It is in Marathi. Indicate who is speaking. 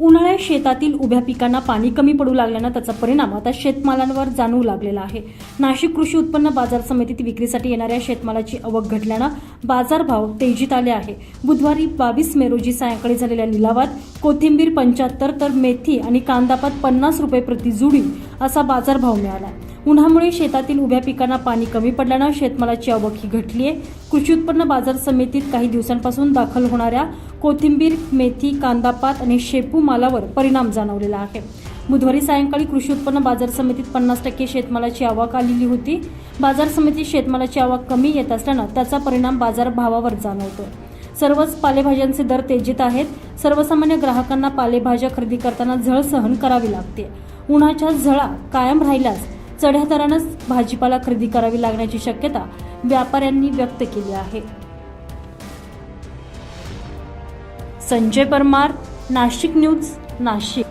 Speaker 1: उन्हाळ्यात शेतातील उभ्या पिकांना पाणी कमी पडू लागल्यानं त्याचा परिणाम आता शेतमालांवर जाणवू लागलेला आहे. नाशिक कृषी उत्पन्न बाजार समितीत विक्रीसाठी येणाऱ्या शेतमालाची आवक घटल्यानं बाजारभाव तेजीत आले आहे. बुधवारी बावीस मे रोजी सायंकाळी झालेल्या लिलावात कोथिंबीर पंच्याहत्तर तर मेथी आणि कांदापात पन्नास रुपये प्रति जुडी असा बाजारभाव मिळाला. उन्हामुळे शेतातील उभ्या पिकांना पाणी कमी पडल्यानं शेतमालाची आवक ही घटली आहे. कृषी उत्पन्न बाजार समितीत काही दिवसांपासून दाखल होणाऱ्या कोथिंबीर मेथी कांदापात आणि शेपू मालावर परिणाम जाणवलेला आहे. बुधवारी सायंकाळी कृषी उत्पन्न बाजार समितीत पन्नास टक्के शेतमालाची आवक आलेली होती. बाजार समितीत शेतमालाची आवक कमी येत असल्यानं त्याचा परिणाम बाजार भावावर जाणवतोय. सर्वच पालेभाज्यांचे दर तेजीत आहेत. सर्वसामान्य ग्राहकांना पालेभाज्या खरेदी करताना झळ सहन करावी लागते. उन्हाच्या झळा कायम राहिल्यास चढ्या दरानंच भाजीपाला खरेदी करावी लागण्याची शक्यता व्यापाऱ्यांनी व्यक्त केली आहे. संजय परमार नाशिक न्यूज नाशिक.